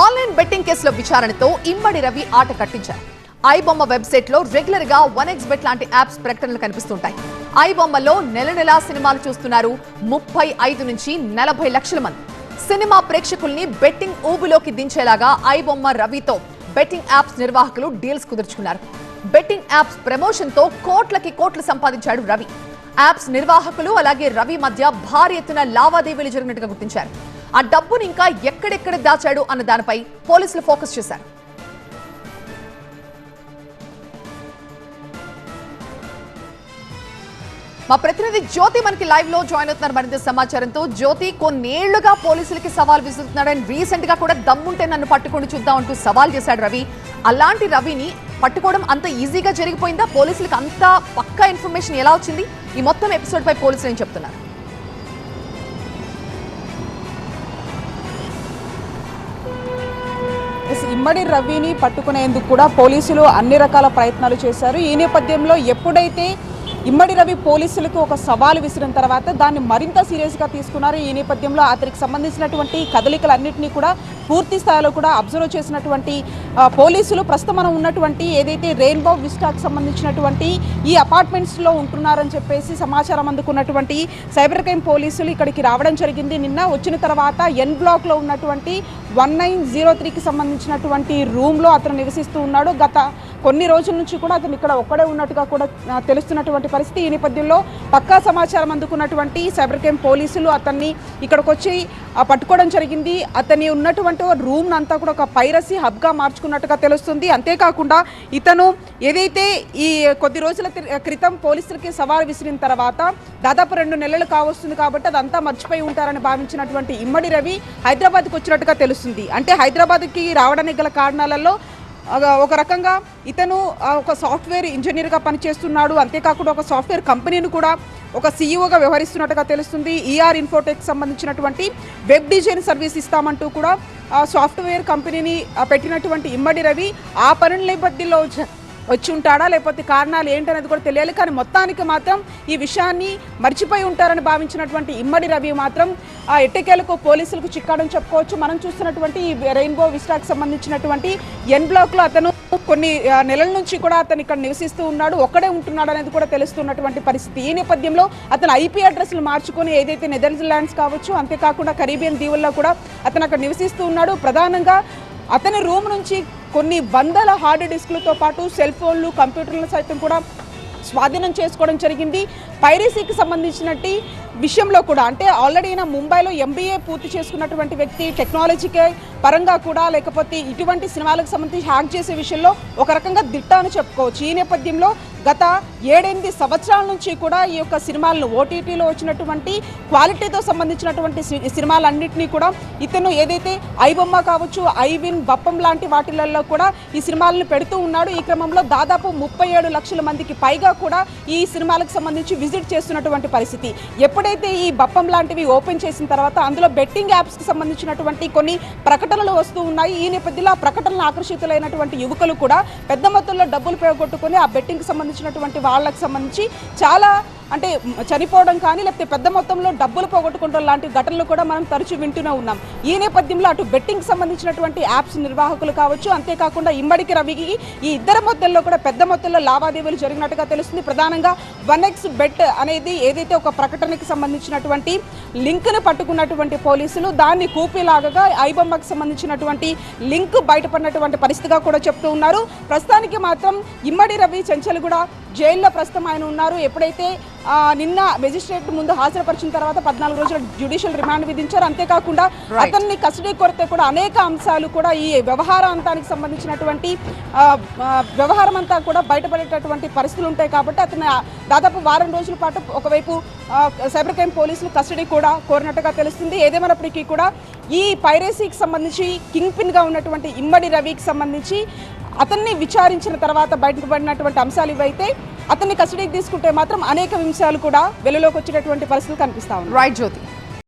Online betting కేసులో విచారణతో ఇమ్మడి రవి ఆట కట్టించారు. ఐబొమ్మ వెబ్సైట్లో రెగ్యులర్గా వన్ ఎక్స్ బెట్ లాంటి యాప్స్ ప్రకటనలు కనిపిస్తుంటాయి. ఐబొమ్మలో నెల నెలా సినిమాలు చూస్తున్నారు ముప్పై ఐదు నుంచి నలభై లక్షల మంది. సినిమా ప్రేక్షకుల్ని బెట్టింగ్ ఊబులోకి దించేలాగా ఐబొమ్మ రవితో బెట్టింగ్ యాప్స్ నిర్వాహకులు డీల్స్ కుదుర్చుకున్నారు. బెట్టింగ్ యాప్స్ ప్రమోషన్తో కోట్లకి కోట్లు సంపాదించాడు రవి. యాప్స్ నిర్వాహకులు అలాగే రవి మధ్య భారీ ఎత్తున లావాదేవీలు జరిగినట్టుగా గుర్తించారు. ఆ డబ్బును ఇంకా ఎక్కడెక్కడ దాచాడు అన్న దానిపై పోలీసులు ఫోకస్ చేశారు. మా ప్రతినిధి జ్యోతి మనకి లైవ్లో జాయిన్ అవుతున్నారు మరింత సమాచారంతో. జ్యోతి కొన్నేళ్ళుగా పోలీసులకి సవాల్ విసురుతున్నాడు అండ్ రీసెంట్గా కూడా దమ్ముంటే నన్ను పట్టుకొని చూద్దాం అంటూ సవాల్ చేశాడు రవి. అలాంటి రవిని పట్టుకోవడం అంత ఈజీగా జరిగిపోయిందా? పోలీసులకు అంత పక్కా ఇన్ఫర్మేషన్ ఎలా వచ్చింది? ఈ మొత్తం ఎపిసోడ్ పై పోలీసులు ఏం చెప్తున్నారు? ఇమ్మడి రవిని పట్టుకునేందుకు కూడా పోలీసులు అన్ని రకాల ప్రయత్నాలు చేశారు. ఈ నేపథ్యంలో ఎప్పుడైతే ఇమ్మడి రవి పోలీసులకు ఒక సవాలు విసిరిన తర్వాత దాన్ని మరింత సీరియస్గా తీసుకున్నారు. ఈ నేపథ్యంలో అతనికి సంబంధించినటువంటి కదలికలన్నింటినీ కూడా పూర్తి స్థాయిలో కూడా అబ్జర్వ్ చేసినటువంటి పోలీసులు ప్రస్తుతం మనం ఉన్నటువంటి ఏదైతే రెయిన్బో విస్టాకు సంబంధించినటువంటి ఈ అపార్ట్మెంట్స్లో ఉంటున్నారని చెప్పేసి సమాచారం అందుకున్నటువంటి సైబర్ క్రైమ్ పోలీసులు ఇక్కడికి రావడం జరిగింది. నిన్న వచ్చిన తర్వాత ఎన్ బ్లాక్లో ఉన్నటువంటి వన్ నైన్ జీరో త్రీకి సంబంధించినటువంటి రూమ్లో అతను నివసిస్తూ ఉన్నాడు. గత కొన్ని రోజుల నుంచి కూడా అతను ఇక్కడ ఒక్కడే ఉన్నట్టుగా కూడా తెలుస్తున్నటువంటి పరిస్థితి. ఈ నేపథ్యంలో పక్కా సమాచారం అందుకున్నటువంటి సైబర్ క్రైమ్ పోలీసులు అతన్ని ఇక్కడికి వచ్చి పట్టుకోవడం జరిగింది. అతని ఉన్నటువంటి రూమ్ అంతా కూడా ఒక పైరసీ హబ్గా మార్చుకున్నట్టుగా తెలుస్తుంది. అంతేకాకుండా ఇతను ఏదైతే ఈ కొద్ది రోజుల క్రితం పోలీసులకి సవాల్ విసిరిన తర్వాత దాదాపు రెండు నెలలు కావస్తుంది కాబట్టి అదంతా మర్చిపోయి ఉంటారని భావించినటువంటి ఇమ్మడి రవి హైదరాబాద్కి వచ్చినట్టుగా తెలుస్తుంది. అంటే హైదరాబాద్కి రావడానికి గల కారణాలలో ఒక- రకంగా ఇతను ఒక సాఫ్ట్వేర్ ఇంజనీర్గా పనిచేస్తున్నాడు. అంతేకాకుండా ఒక సాఫ్ట్వేర్ కంపెనీని కూడా ఒక సీఈఓగా వ్యవహరిస్తున్నట్టుగా తెలుస్తుంది. ఈఆర్ ఇన్ఫోటెక్ సంబంధించినటువంటి వెబ్ డిజైన్ సర్వీస్ ఇస్తామంటూ కూడా సాఫ్ట్వేర్ కంపెనీని పెట్టినటువంటి ఇమ్మడి రవి ఆ పనుల నేపథ్యంలో వచ్చి ఉంటాడా లేకపోతే కారణాలు ఏంటనేది కూడా తెలియాలి. కానీ మొత్తానికి మాత్రం ఈ విషయాన్ని మర్చిపోయి ఉంటారని భావించినటువంటి ఇమ్మడి రవి మాత్రం ఆ ఎట్టకేలకు పోలీసులకు చిక్కాడని చెప్పుకోవచ్చు. మనం చూస్తున్నటువంటి ఈ రెయిన్బో విస్టాక్ సంబంధించినటువంటి ఎన్ బ్లాక్లో అతను కొన్ని నెలల నుంచి కూడా అతను ఇక్కడ నివసిస్తూ ఉన్నాడు. ఒక్కడే ఉంటున్నాడు అనేది కూడా తెలుస్తున్నటువంటి పరిస్థితి. ఈ నేపథ్యంలో అతను ఐపీ అడ్రస్లు మార్చుకొని ఏదైతే నెదర్లాండ్స్ కావచ్చు అంతేకాకుండా కరీబియన్ దీవుల్లో కూడా అతను అక్కడ నివసిస్తూ ఉన్నాడు. ప్రధానంగా అతని రూమ్ నుంచి కొన్ని వందల హార్డ్ డిస్క్లతో పాటు సెల్ ఫోన్లు కంప్యూటర్లు సైతం కూడా స్వాధీనం చేసుకోవడం జరిగింది. పైరసీకి సంబంధించినట్టు విషయంలో కూడా అంటే ఆల్రెడీ ఈయన ముంబైలో ఎంబీఏ పూర్తి చేసుకున్నటువంటి వ్యక్తి టెక్నాలజీకే పరంగా కూడా లేకపోతే ఇటువంటి సినిమాలకు సంబంధించి హ్యాక్ చేసే విషయంలో ఒక రకంగా దిట్ట అని చెప్పుకోవచ్చు. ఈ నేపథ్యంలో గత ఏడెనిమిది సంవత్సరాల నుంచి కూడా ఈ యొక్క సినిమాలను ఓటీటీలో వచ్చినటువంటి క్వాలిటీతో సంబంధించినటువంటి సి- సినిమాలన్నింటినీ కూడా ఇతను ఏదైతే ఐబొమ్మ కావచ్చు ఐవిన్ బప్పం లాంటి వాటిలలో కూడా ఈ సినిమాలను పెడుతూ ఉన్నాడు. ఈ క్రమంలో దాదాపు ముప్పై ఏడు లక్షల మందికి పైగా కూడా ఈ సినిమాలకు సంబంధించి విజిట్ చేస్తున్నటువంటి పరిస్థితి. ఎప్పుడైతే ఈ బప్పం లాంటివి ఓపెన్ చేసిన తర్వాత అందులో బెట్టింగ్ యాప్స్కి సంబంధించినటువంటి కొన్ని ప్రకటనలు వస్తూ ఉన్నాయి. ఈ నేపథ్యంలో ఆ ప్రకటనలు ఆకర్షితులైనటువంటి యువకులు కూడా పెద్ద మొత్తంలో డబ్బులు పోగొట్టుకుని ఆ బెట్టింగ్కి సంబంధించినటువంటి వాళ్ళకి సంబంధించి చాలా అంటే చనిపోవడం కానీ లేకపోతే పెద్ద మొత్తంలో డబ్బులు పోగొట్టుకోవడం లాంటి ఘటనలు కూడా మనం తరచూ వింటూనే ఉన్నాం. ఈ నేపథ్యంలో అటు బెట్టింగ్ సంబంధించినటువంటి యాప్స్ నిర్వాహకులు కావచ్చు అంతేకాకుండా ఇమ్మడికి రవికి ఈ ఇద్దరి మొత్తంలో కూడా పెద్ద మొత్తంలో లావాదేవీలు జరిగినట్టుగా తెలుస్తుంది. ప్రధానంగా వన్ ఎక్స్ బెట్ అనేది ఏదైతే ఒక ప్రకటనకి సంబంధించినటువంటి లింక్ను పట్టుకున్నటువంటి పోలీసులు దాన్ని కూపిలాగగా ఐబొమ్మకు సంబంధించినటువంటి లింక్ బయటపడినటువంటి పరిస్థితిగా కూడా చెప్తూ ఉన్నారు. ప్రస్తుతానికి మాత్రం ఇమ్మడి రవి చెంచలు కూడా జైల్లో ప్రస్తుతం ఆయన ఉన్నారు. ఎప్పుడైతే నిన్న మెజిస్ట్రేట్ ముందు హాజరుపరిచిన తర్వాత పద్నాలుగు రోజుల జ్యుడిషియల్ రిమాండ్ విధించారు. అంతేకాకుండా. అతన్ని కస్టడీ కొడితే కూడా అనేక అంశాలు కూడా ఈ వ్యవహారాంతానికి సంబంధించినటువంటి వ్యవహారం అంతా కూడా బయటపడేటటువంటి పరిస్థితులు ఉంటాయి కాబట్టి అతను దాదాపు వారం రోజుల పాటు ఒకవైపు సైబర్ క్రైమ్ పోలీసులు కస్టడీ కూడా కోరినట్టుగా తెలుస్తుంది. ఏదేమైనప్పటికీ కూడా ఈ పైరసీకి సంబంధించి కింగ్ పిన్గా ఉన్నటువంటి ఇమ్మడి రవికి సంబంధించి అతన్ని విచారించిన తర్వాత బయటకు పడినటువంటి అంశాలు ఇవైతే అతన్ని కస్టడీకి తీసుకుంటే మాత్రం అనేక అంశాలు కూడా వెలులోకి వచ్చేటటువంటి పరిస్థితులు కనిపిస్తా ఉన్నాయి. రైట్ జ్యోతి.